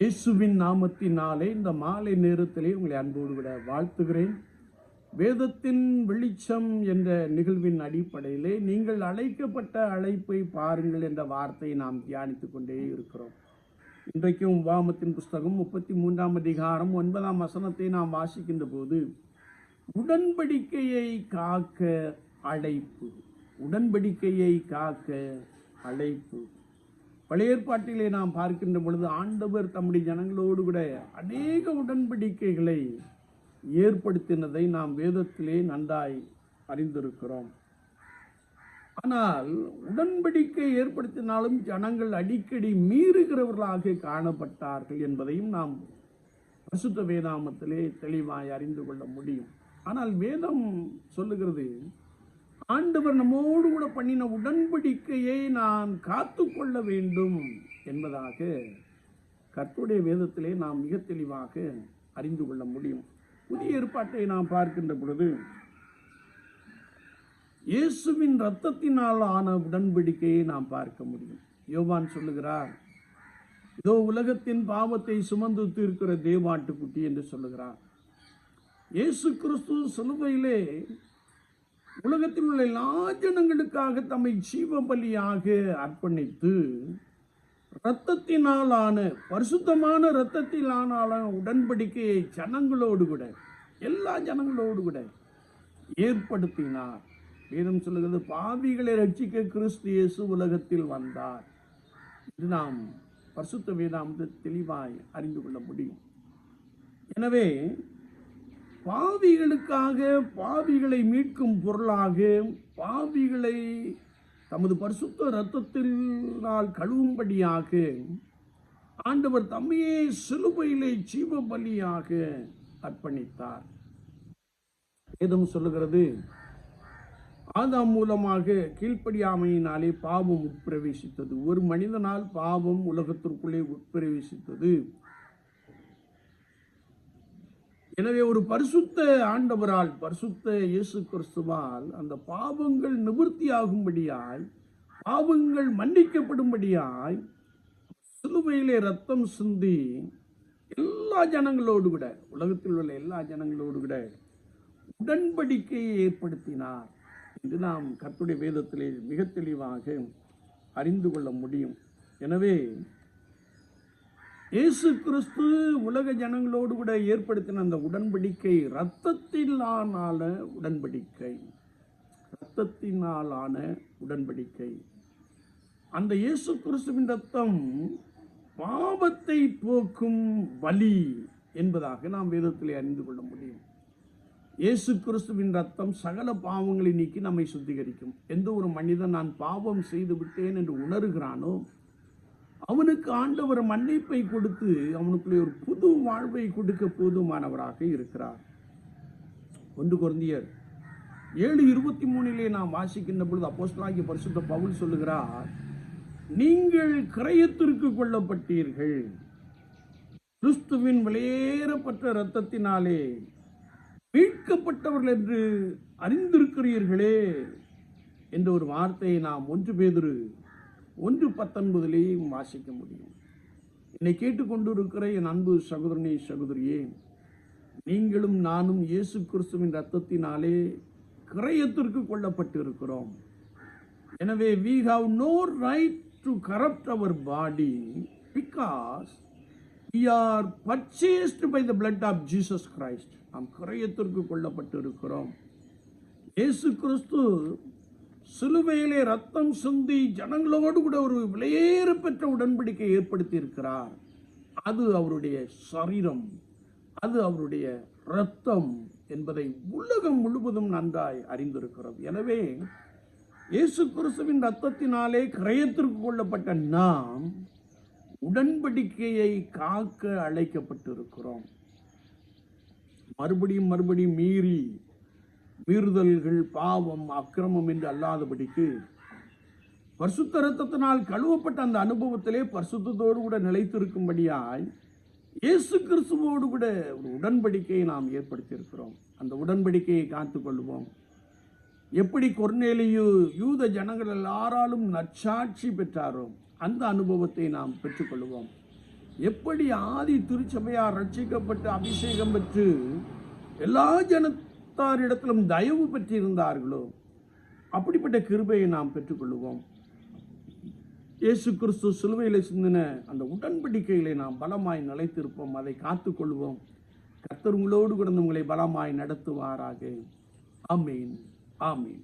இயேசுவின் நாமத்தினாலே இந்த மாலை நேரத்திலே உங்களை அன்போடு விட வாழ்த்துகிறேன். வேதத்தின் வெளிச்சம் என்ற நிகழ்வின் அடிப்படையிலே நீங்கள் அழைக்கப்பட்ட அழைப்பை பாருங்கள் என்ற வார்த்தையை நாம் தியானித்துக் கொண்டே இருக்கிறோம். இன்றைக்கும் உபாமத்தின் புஸ்தகம் முப்பத்தி மூன்றாம் அதிகாரம் ஒன்பதாம் வசனத்தை நாம் வாசிக்கின்ற போது உடன்படிக்கையை காக்க அழைப்பு உடன்படிக்கையை காக்க அழைப்பு. பழைய ஏற்பாட்டிலே நாம் பார்க்கின்ற பொழுது ஆண்டவர் தம்முடைய ஜனங்களோடு கூட அநேக உடன்படிக்கைகளை ஏற்படுத்தினதை நாம் வேதத்திலே நன்றாய் அறிந்திருக்கிறோம். ஆனால் உடன்படிக்கை ஏற்படுத்தினாலும் ஜனங்கள் அடிக்கடி மீறுகிறவர்களாக காணப்பட்டார்கள் என்பதையும் நாம் பசுத்த வேதாமத்திலே தெளிவாய் அறிந்து கொள்ள முடியும். ஆனால் வேதம் சொல்லுகிறது ஆண்டவர் நம்மோடு கூட பண்ணின உடன்படிக்கையை நான் காத்து கொள்ள வேண்டும் என்பதாக கர்த்துடைய வேதத்திலே நாம் மிக தெளிவாக அறிந்து கொள்ள முடியும். புதிய ஏற்பாட்டை நாம் பார்க்கின்ற பொழுது இயேசுவின் இரத்தத்தினால் ஆன உடன்படிக்கையை நாம் பார்க்க முடியும். யோவான் சொல்லுகிறார் இதோ உலகத்தின் பாவத்தை சுமந்து தீர்க்கிற தேவாட்டுக்குட்டி என்று சொல்லுகிறார். இயேசு கிறிஸ்து சிலுவையிலே உலகத்தில் உள்ள எல்லா ஜனங்களுக்காக தம்மை ஜீவ பலியாக அர்ப்பணித்து இரத்தத்தினாலான பரிசுத்தமான இரத்தத்தினாலான உடன்படிக்கையை ஜனங்களோடு கூட எல்லா ஜனங்களோடு கூட ஏற்படுத்தினார். வேதம் சொல்லுகிறது பாவிகளை ரட்சிக்க கிறிஸ்து இயேசு உலகத்தில் வந்தார். இது நாம் பரிசுத்த வேதாமத்தை தெளிவாய் அறிந்து கொள்ள முடியும். எனவே பாவிகளுக்காக பாவிகளை மீட்கும் பொருளாக பாவிகளை தமது பரிசுத்த இரத்தத்தினால் கழுவும்படியாக ஆண்டவர் தம்மையே சிலுவையிலே ஜீவ பலியாக அர்ப்பணித்தார். வேதம் சொல்லுகிறது ஆதாம் மூலமாக கீழ்ப்படியாமையினாலே பாவம் உட்பிரவேசித்தது. ஒரு மனிதனால் பாவம் உலகத்திற்குள்ளே உட்பிரவேசித்தது. எனவே ஒரு பரிசுத்த ஆண்டவரால் பரிசுத்த இயேசு கிறிஸ்துவால் அந்த பாவங்கள் நிவர்த்தியாகும்படியாய் பாவங்கள் மன்னிக்கப்படும்படியாய் சிலுவையிலே ரத்தம் சிந்தி எல்லா ஜனங்களோடு கூட உலகத்தில் உள்ள எல்லா ஜனங்களோடு கூட உடன்படிக்கையை ஏற்படுத்தினார் என்று நாம் கத்துடைய வேதத்திலே மிக தெளிவாக அறிந்து கொள்ள முடியும். எனவே இயேசு கிறிஸ்து உலக ஜனங்களோடு கூட ஏற்படுத்தின அந்த உடன்படிக்கை இரத்தத்தினாலான உடன்படிக்கை. இரத்தத்தினாலான உடன்படிக்கை. அந்த இயேசு கிறிஸ்துவின் ரத்தம் பாவத்தை போக்கும் வலி என்பதாக நாம் வேதத்தில் அறிந்து கொள்ள முடியும். இயேசு கிறிஸ்துவின் ரத்தம் சகல பாவங்களை நீக்கி நம்மை சுத்திகரிக்கும். எந்த ஒரு மனிதன் நான் பாவம் செய்து விட்டேன் என்று உணர்கிறானோ அவனுக்கு ஆண்டவர் மன்னிப்பை கொடுத்து அவனுக்குள்ளே ஒரு புது வாழ்வை கொடுக்க போதுமானவராக இருக்கிறார். ஒன்று குழந்தையர் ஏழு இருபத்தி மூணிலே நாம் வாசிக்கின்ற பொழுது அப்போஸ்தலனாகிய பரிசுத்த பவுல் சொல்லுகிறார் நீங்கள் கிரயத்திற்கு கொள்ளப்பட்டீர்கள் கிறிஸ்துவின் வெளியேறப்பட்ட இரத்தத்தினாலே மீட்கப்பட்டவர்கள் என்று அறிந்திருக்கிறீர்களே என்ற ஒரு வார்த்தையை நாம் ஒன்று பேதிரு ஒன்று பத்தொன்பதிலேயும் வாசிக்க முடியும். என்னை கேட்டுக்கொண்டிருக்கிற என் அன்பு சகோதரனே சகோதரியே நீங்களும் நானும் இயேசு கிறிஸ்துவின் ரத்தத்தினாலே கிரயத்திற்கு கொள்ளப்பட்டிருக்கிறோம் எனவே we have no right to corrupt our body because we are purchased by the blood of Jesus Christ நாம் கிரயத்திற்கு கொள்ளப்பட்டிருக்கிறோம் இயேசு கிறிஸ்து சிலுவையிலே ரத்தம் சிந்தி ஜனங்களோடு கூட ஒரு விலையேற பெற்ற உடன்படிக்கை ஏற்படுத்தி இருக்கிறார் அது அவருடைய சரீரம் அது அவருடைய இரத்தம் என்பதை உலகம் முழுவதும் நன்றாய் அறிந்திருக்கிறது எனவே இயேசு கிறிஸ்துவின் ரத்தத்தினாலே கிரயத்திற்கு கொள்ளப்பட்ட நாம் உடன்படிக்கையை காக்க அழைக்கப்பட்டிருக்கிறோம். மறுபடியும் மறுபடியும் மீறி மீறுதல்கள் பாவம் அக்கிரமம் என்று அல்லாதபடிக்கு பரிசுத்த ரத்தத்தினால் கழுவப்பட்ட அந்த அனுபவத்திலே பரிசுத்தத்தோடு கூட நிலைத்திருக்கும்படியாய் இயேசு கிறிஸ்துவோடு கூட ஒரு உடன்படிக்கையை நாம் ஏற்படுத்தியிருக்கிறோம். அந்த உடன்படிக்கையை காத்து கொள்வோம். எப்படி கொர்நேலியு யூத ஜனங்கள் எல்லாராலும் நற்சாட்சி பெற்றாரோ அந்த அனுபவத்தை நாம் பெற்றுக்கொள்வோம் எப்படி ஆதி திருச்சபையார் ரட்சிக்கப்பட்டு அபிஷேகம் பெற்று எல்லா ஜன ஜனத்தாரிடத்திலும் தயவு பெற்றிருந்தார்களோ? அப்படிப்பட்ட கிருபையை நாம் பெற்றுக்கொள்வோம் இயேசு கிறிஸ்து சிலுவையில் சிந்தின அந்த உடன்படிக்கையிலே நாம் பலமாய் நிலைத்திருப்போம். அதை காத்துக்கொள்வோம். கர்த்தர் உங்களோடு கூட உங்களை பலமாய் நடத்துவாராக. ஆமீன். ஆமீன்.